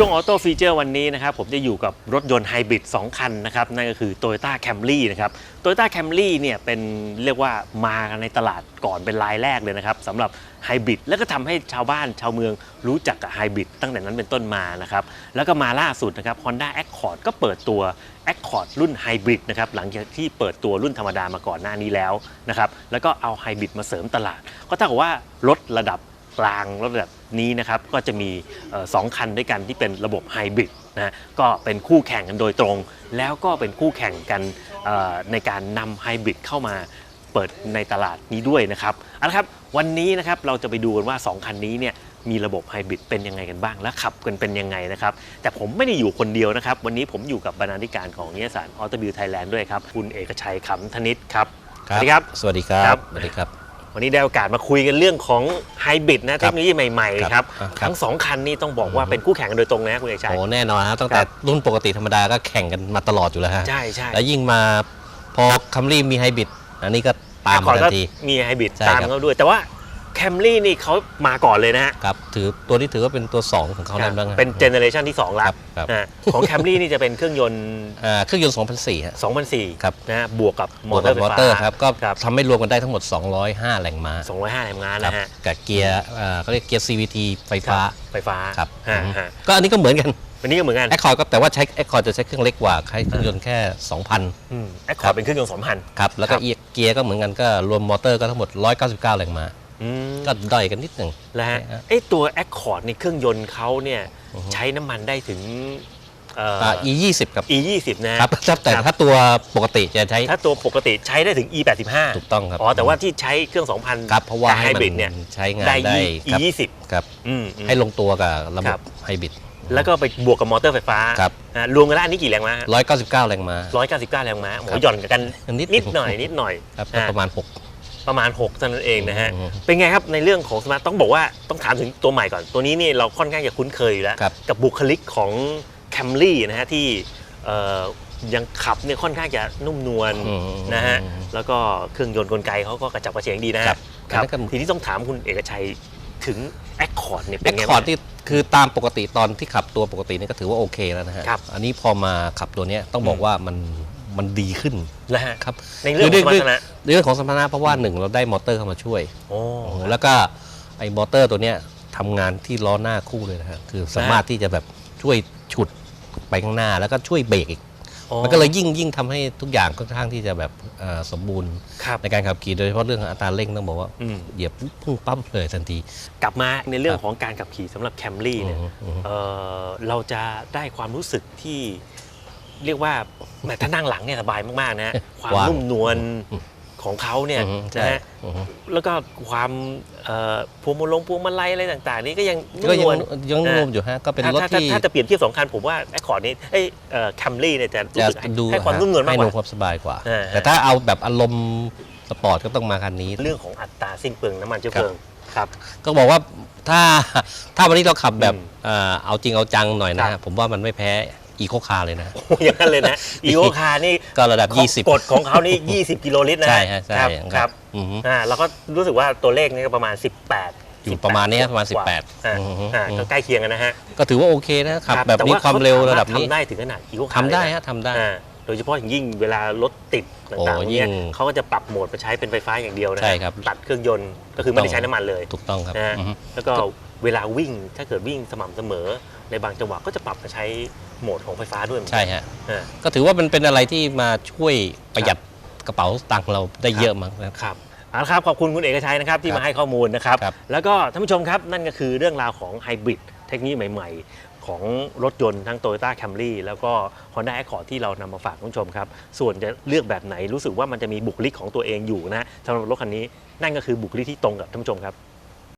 ช่วงออโต้ฟีเจอร์วันนี้นะครับผมจะอยู่กับรถยนต์ไฮบริด2 คันนะครับ นั่นก็คือ Toyota Camry นะครับ Toyota Camry เนี่ยเป็นเรียกว่ามาในตลาดก่อนเป็นรายแรกเลยนะครับสำหรับไฮบริดแล้วก็ทำให้ชาวบ้านชาวเมืองรู้จักกับไฮบริดตั้งแต่นั้นเป็นต้นมานะครับ แล้วก็มาล่าสุดนะครับ Honda Accord ก็เปิดตัว Accord รุ่นไฮบริดนะครับหลังจากที่เปิดตัวรุ่นธรรมดามาก่อนหน้านี้แล้วนะครับแล้วก็เอาไฮบริดมาเสริมตลาด ก็เท่ากับว่ารถระดับ กลางระดับนี้นะครับก็จะมีเอ่อสองคันด้วยกันที่เป็นระบบไฮบริดนะฮะก็เป็นคู่แข่งกันโดยตรง แล้วก็เป็นคู่แข่งกันเอ่อในการนำไฮบริดเข้ามาเปิดในตลาดนี้ด้วยนะครับเอาละครับวันนี้นะครับเราจะไปดูกันว่า 2 คันนี้เนี่ยมีระบบไฮบริดเป็นยังไงกันบ้าง และขับกันเป็นยังไงนะครับ แต่ผมไม่ได้อยู่คนเดียวนะครับ วันนี้ผมอยู่กับบรรณาธิการของนิยสารออโตบิวไทยแลนด์ด้วยครับ คุณเอกชัยขำธนิตครับ สวัสดีครับ สวัสดีครับครับสวัสดีครับ วันนี้ได้โอกาสมาคุยกันเรื่องของไฮบริดนะเทคโนโลยีใหม่ๆครับครับครับทั้งสองคันนี้ต้องบอกว่าเป็นคู่แข่งกันโดยตรงนะคุณเอกชัยโอ้แน่นอนฮะตั้งแต่ครับรุ่นปกติธรรมดาก็แข่งกันมาตลอดอยู่แล้วฮะใช่ใช่แล้วยิ่งมาพอคัมรี่มีไฮบริดอันนี้ก็ตามก่มาอนทัก็นทีมีไฮบริดใช่ตามครับเขาด้วยแต่ว่า แคมรี่นี่เขามาก่อนเลยนะฮะครับถือตัวนี้ถือว่าเป็นตัว 2 ของเขาแล้วบ้างฮะเป็นเจเนอเรชันที่2แล้ควรับครับนะของแคมรี่นี่จะเป็นเครื่องยนต์อ่าเครื่องยนต์ 2004ฮะ2004ครับนะฮะบวกกับมบอวกเตอกับร์ไฟมอฟ้าเตอร์ครับก็ครับทำให้รวมกันได้ทั้งหมด 205 แรงม้า 205 แรงม้าครับนะฮะกับเกียร์อ่าเขาเรียกเกียร์ CVT ไฟฟ้าไฟฟ้าครับฮะอืมฮะก็อันนี้ก็เหมือนกันวันนี้ก็เหมือนกันแอคคอร์ดก็แต่ว่าใช้แอคคอร์ดจะใช้เครื่องเล็กกว่าใช้เครื่องยนต์แค่ 2,000แอคคอร์ดเป็นเครื่องยนต์2,000ครับแล้วก็ครับเกียร์ก็เหมือนกันก็รวมมอเตอร์ก็ทั้งหมด 199 แรงม้าอืม ก็ด้อยกันนิดหนึ่งแล้วฮะใช่ฮะไอ้ตัว Accord ในเครื่องยนต์เขาเนี่ยอือฮึใช้น้ำมันได้ถึงเอ่ออ่า E 20ครับ E 2 0นะฮะครับครับแต่ครับถ้าตัวปกติจะใช้ ถ้าตัวปกติใช้ได้ถึง E 8 5ถูกต้องครับอ๋อแต่ว่าที่ใช้เครื่อง 2,000ครับเพราะว่ากับให้ไฮมันบริดเนี่ยใช้งานได้ได้ E ครับ20ครับอืมอืมให้ลงตัวกับระบครับบไฮบริดแล้วก็ไปบวกกับมอเตอร์ไฟฟ้าครับอ่ารวมกันแล้วอันนี้กี่แรงม้า199 แรงม้า199 แรงม้าโอ้โหครับหย่อนกันนิดนิดหน่อยนิดหน่อยครับก็อ่าประมาณ ประมาณ6เท่านั้นเองนะฮะอืมเป็นไงครับในเรื่องของสมาร์ทต้องบอกว่าต้องถามถึงตัวใหม่ก่อน ตัวนี้นี่เราค่อนข้างจะคุ้นเคยอยู่แล้ว ครับ กับบุคลิกของแคมรี่นะฮะที่เอ่อยังขับเนี่ยค่อนข้างจะนุ่มนวลอืมนะฮะอืมแล้วก็เครื่องยนต์กลไกเขาก็กระจับกระเฉงดีนะครัฮะบครับแล้วก็ ทีนี้ต้องถามคุณเอกชัยถึง Accord เนี่ยแอเป็นคไงคอร์บ้าดงที่คือตามปกติตอนที่ขับตัวปกตินี่ก็ถือว่าโอเคแล้วนะฮะ ครับอันนี้พอมาขับตัวเนี้ยต้องบอกอืมว่ามัน มันดีขึ้นแล้วฮะครับในเรื่องของสมรรถนะเรื่องของสมรรถนะเพราะว่าหนึ่งเราได้มอเตอร์เข้ามาช่วยโอ้โอ้โหแล้วก็ไอ้มอเตอร์ตัวเนี้ยทำงานที่ล้อหน้าคู่เลยนะฮะคือสามารถที่จะแบบช่วยฉุดไปข้างหน้าแล้วก็ช่วยเบรกอีก มันก็เลยยิ่งยิ่งทำให้ทุกอย่างค่อนข้างที่จะแบบเอ่อสมบูรณ์ครับในการขับขี่โดยเฉพาะเรื่องอัตราเร่งต้องบอกว่าอืมเหยียบปุ๊บพุ่งปั๊บเลยทันที กลับมาในเรื่องครับของการขับขี่สำหรับแคมรี่เนี่ยอืมอืม เอ่อเราจะได้ความรู้สึกที่ เรียกว่าแหมถ้านั่งหลังเนี่ยสบายมากๆนะฮะความว่าง นุ่มนวลอืมของเขาเนี่ยอืมใช่นะฮะอืมแล้วก็ความเอ่อพวงมาลงพวงมาลัยอะไรต่างๆ นี่ก็ยังนุ่ก็มนยังวล ยังอ่านุ่มอยู่ฮะก็เป็นถ้ารถถ้าถ้าที่ถ้าจะเปรียบเทียบสองคันผมว่าแอคคอร์ดนี้เอ้แคมรี่เนี่ยจะรู้จะสึกให้ดูให้ความนุ่มนวลมากให้กนุ่มว่า ความสบายกว่าอ่าแต่ถ้าเอาแบบอารมณ์สปอร์ตก็ต้องมาคันนี้ เรื่องของอัตราสิ้นเปลืองน้ำมันเชื้อเพลิงครับ ก็บอกว่าถ้าถ้าวันนี้เราขับแบบอืมเอ่อเอาจริงเอาจังหน่อยนะครัฮะบผมว่ามันไม่แพ้ อีโคคาร์เลยนะฮะอย่างนั้นเลยนะอีโอคานี่ก็ระดับกฎของเขานี่ 20 กิโลลิตรนะใช่ฮะใช่ครับครับอือฮึอ่าเราก็รู้สึกว่าตัวเลขนี่ก็ประมาณ 18อยู่ประมาณเนี้ยประมาณกว่18อ่าอือฮึ อ่าก็ใกล้เคียงกันนะฮะก็ถือว่าโอเคนะขับครับแบบนี้ต่ความเร็วระดับนี้ทำได้ถึงขนาดอีโอคาทำได้ฮะทำได้ โดยเฉพาะอย่างยิ่งเวลารถติดต่างโอ้ๆยิ่เนี่ยงเขาก็จะปรับโหมดไปใช้เป็นไฟฟ้าอย่างเดียวนะฮะใช่ครับตัดเครื่องยนต์ก็คือไม่ได้ใช้น้ำมันเลยถูกต้องครับนะฮะอือฮึ แล้วก็ เวลาวิ่งถ้าเกิดวิ่งสม่ำเสมอ ในบางจังหวะก็จะปรับมาใช้โหมดของไฟฟ้าด้วยเหมือนกันใช่ฮะอ่าก็ถือว่ามันเป็นอะไรที่มาช่วยประหยัดกระเป๋าตังค์เราได้เยอะมากนะครับ ครับเอาละครับ ขอบคุณคุณเอกชัยนะครับที่ครับมาให้ข้อมูลนะครับ ครับ แล้วก็ท่านผู้ชมครับ นั่นก็คือเรื่องราวของไฮบริดเทคโนโลยีใหม่ ๆ ของรถยนต์ทั้ง Toyota Camry แล้วก็ Honda Accord ที่เรานำมาฝากท่านผู้ชมครับ ส่วนจะเลือกแบบไหนรู้สึกว่ามันจะมีบุคลิกของตัวเองอยู่นะสำหรับรถคันนี้นั่นก็คือบุคลิกที่ตรงกับท่านผู้ชมครับ